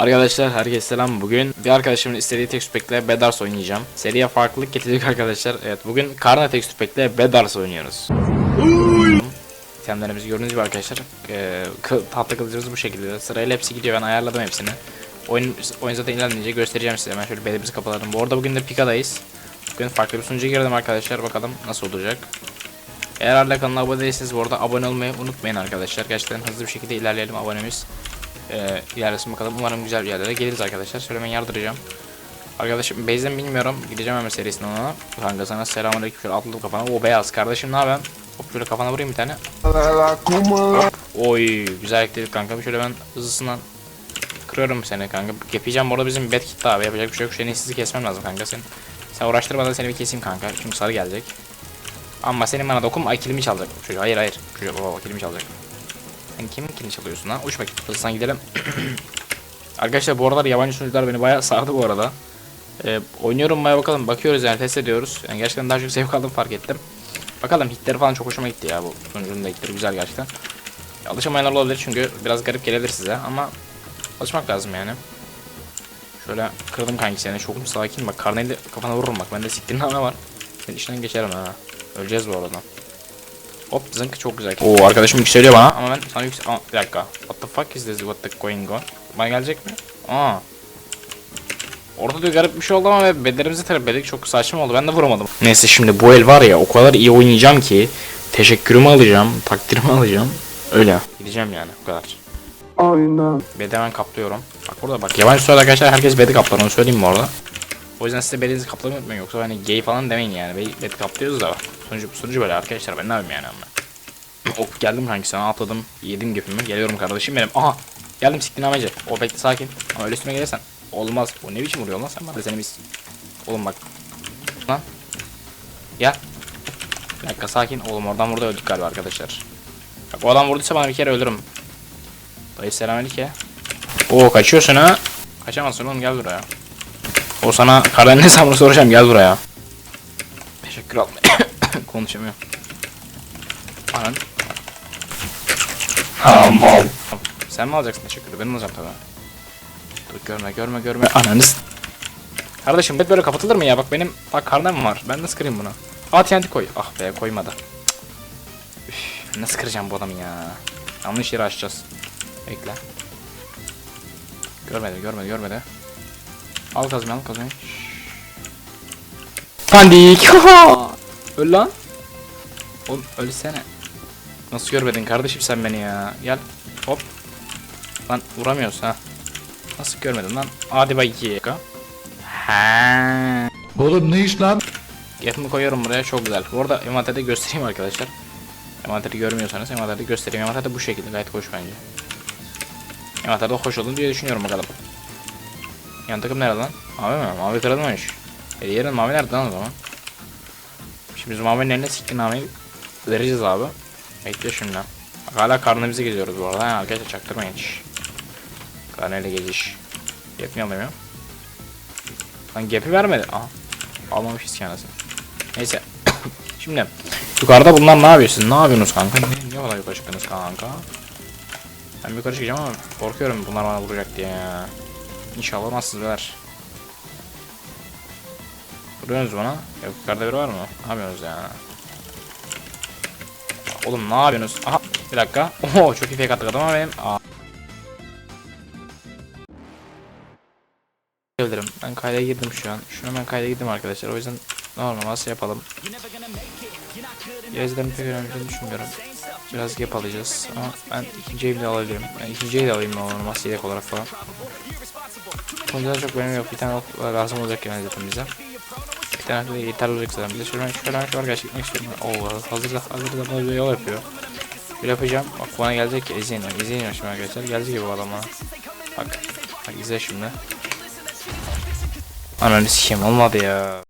Arkadaşlar herkese selam. Bugün bir arkadaşımın istediği tekst pack'le Bedars oynayacağım. Seriye farklılık getirdik arkadaşlar. Evet bugün Karna tekst pack'le Bedars oynuyoruz. İtemlerimizi gördüğünüz gibi arkadaşlar. Ee, tahta kılıcımız bu şekilde. Sırayla hepsi gidiyor. Ben ayarladım hepsini. Oyun, oyun zaten ilerleyince göstereceğim size. Hemen şöyle belimizi kapatalım. Bu arada bugün de Pika'dayız. Bugün farklı bir sunucuya girdim arkadaşlar. Bakalım nasıl olacak. Eğer hala kanala abone değilseniz bu arada abone olmayı unutmayın arkadaşlar. Gerçekten hızlı bir şekilde ilerleyelim abonemiz. Ee, ilerlesin bakalım. Umarım güzel bir yerlere geliriz arkadaşlar. Şöyle ben yardıracağım. Arkadaşım Beyzden bilmiyorum. Gideceğim hemen serisinden ona. Kanka sana selamünaleyküm. Şöyle atladım kafana. O beyaz. Kardeşim ne haber? Hop şöyle kafana vurayım bir tane. Oy güzel ekledik kanka. Şöyle ben hızlısından kırıyorum seni kanka. Yapacağım bu arada bizim bed kitle abi. Yapacak bir şey yok. Senin sizi kesmem lazım kanka. Sen, sen uğraştırmadan seni bir keseyim kanka. Şimdi sarı gelecek. Ama senin bana dokunma. Ay kilimi çalacak. Çocuk hayır hayır. Çocuk baba kilimi çalacak. Sen kimin kilini çalıyorsun lan? Uç bakayım. Hızlıdan gidelim. Arkadaşlar bu aralar yabancı sunucular beni bayağı sardı bu arada. Ee, oynuyorum bayağı bakalım. Bakıyoruz yani test ediyoruz. Yani gerçekten daha çok zevk aldım fark ettim. Bakalım hitleri falan çok hoşuma gitti ya bu sunucunun da hitleri güzel gerçekten. Alışamayanlar olabilir çünkü biraz garip gelebilir size ama alışmak lazım yani. Şöyle kırdım kanki seni çok sakin bak karneyle kafana vururum bak bende siktirin ne var. Senin işinden geçerim ha. Öleceğiz bu arada. Hop zınk çok güzel. Oo arkadaşım yükseliyor bana ama ben sana yüksel... Aa, bir dakika. What the fuck is this? What the going on? Bana gelecek mi? Aa. Orada diyor garip bir şey oldu ama ve bedenimizi terapedik çok saçma oldu. Ben de vuramadım. Neyse şimdi bu el var ya o kadar iyi oynayacağım ki teşekkürümü alacağım, takdirimi alacağım. Öyle. Gideceğim yani o kadar. Aynen. Bedi hemen kaplıyorum. Bak burada bak. Yabancı soruda arkadaşlar herkes bedi kaplar onu söyleyeyim mi orada. O yüzden size bedinizi kaplamayı unutmayın. Yoksa hani gay falan demeyin yani. Bedi kaplıyoruz da. Sonucu, sonucu böyle arkadaşlar ben ne yapayım yani ama. Hop geldim kanki sana atladım. Yedim gifimi. Geliyorum kardeşim benim. Aha. Geldim siktin amacı. O bekle sakin. Ama öyle üstüme gelirsen. Olmaz. O ne biçim vuruyor lan sen bana seni biz. Oğlum bak. Lan. Gel. Bir dakika sakin. Oğlum oradan burada öldük galiba arkadaşlar. Bak o adam vurduysa bana bir kere ölürüm. Dayı selamünaleyküm. Oo kaçıyorsun ha. Kaçamazsın oğlum gel buraya. O sana kardan ne hesabını soracağım gel buraya. Teşekkür alma. Konuşamıyorum. Anan. Tamam. Sen mi alacaksın teşekkürü? Ben alacağım tabii. Dur görme görme görme. Ananız. Kardeşim bet böyle kapatılır mı ya? Bak benim bak karnım var. Ben nasıl kırayım bunu? Aa TNT koy. Ah be koymadı. Üf, nasıl kıracağım bu adamı ya? Yanlış yere açacağız. Bekle. Görmedi görmedi görmedi. Al kazmayı al kazmayı. Pandik. Öl lan. Oğlum ölsene. Nasıl görmedin kardeşim sen beni ya? Gel. Hop. Lan vuramıyoruz ha. Nasıl görmedin lan? Hadi bakayım. Ha. Oğlum ne iş lan? Yapımı koyuyorum buraya çok güzel. Bu arada envanterde göstereyim arkadaşlar. Envanteri görmüyorsanız envanterde göstereyim. Envanterde bu şekilde gayet hoş bence. Envanterde hoş olun diye düşünüyorum bakalım. Yan takım nerede lan? Mavi mi? Mavi kırılmış. E diğerin mavi nerede lan o zaman? Şimdi biz mavinin eline siktin maviyi vereceğiz abi. Bekle şimdi. Bak hala karnımızı geziyoruz bu arada. Ha, arkadaşlar çaktırmayın hiç. Karneyle geziş. Gap alayım ya? Lan gap'i vermedi. Aha. Almamışız anasını. Neyse. Şimdi yukarıda bunlar ne yapıyorsunuz? Ne yapıyorsunuz kanka? Ne, niye kadar yukarı çıktınız kanka? Ben yukarı çıkacağım ama korkuyorum bunlar bana vuracak diye. İnşallah olmazsınız beyler. Vuruyorsunuz bana. Yok yukarıda biri var mı? Ne yapıyorsunuz ya? Oğlum ne yapıyorsunuz? Aha bir dakika. Oho çok iyi fake attık ama benim. Aa. Bilirim. Ben kayda girdim şu an. Şuna ben kayda girdim arkadaşlar. O yüzden normal nasıl yapalım. Yazılarını pek önemli düşünmüyorum. Biraz gap alacağız ama ben ikinci evi de alabilirim. Ben ikinci evi de alayım normal yedek olarak falan. Bunda çok benim yok. Bir tane lazım olacak yani zaten bize. Bir tane de yeterli olacak zaten. Bir de şöyle şöyle şöyle gerçekten istiyorum. Oo hazırda hazırda böyle yol yapıyor. Bir yapacağım. Bak bana gelecek ki izleyin. İzleyin şimdi arkadaşlar. Gelecek gibi bu adam bana. Bak. Bak izle şimdi. Ananı sikeyim olmadı ya.